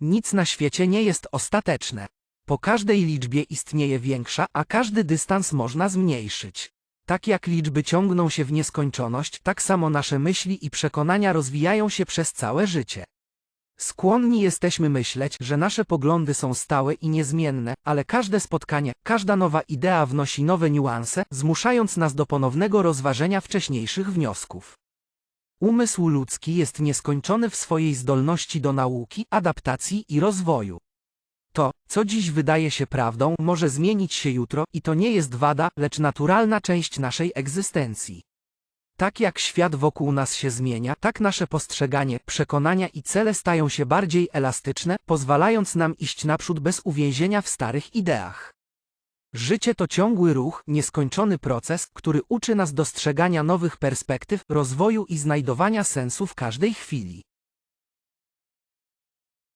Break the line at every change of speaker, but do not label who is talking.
Nic na świecie nie jest ostateczne. Po każdej liczbie istnieje większa, a każdy dystans można zmniejszyć. Tak jak liczby ciągną się w nieskończoność, tak samo nasze myśli i przekonania rozwijają się przez całe życie. Skłonni jesteśmy myśleć, że nasze poglądy są stałe i niezmienne, ale każde spotkanie, każda nowa idea wnosi nowe niuanse, zmuszając nas do ponownego rozważenia wcześniejszych wniosków. Umysł ludzki jest nieskończony w swojej zdolności do nauki, adaptacji i rozwoju. To, co dziś wydaje się prawdą, może zmienić się jutro i to nie jest wada, lecz naturalna część naszej egzystencji. Tak jak świat wokół nas się zmienia, tak nasze postrzeganie, przekonania i cele stają się bardziej elastyczne, pozwalając nam iść naprzód bez uwięzienia w starych ideach. Życie to ciągły ruch, nieskończony proces, który uczy nas dostrzegania nowych perspektyw, rozwoju i znajdowania sensu w każdej chwili.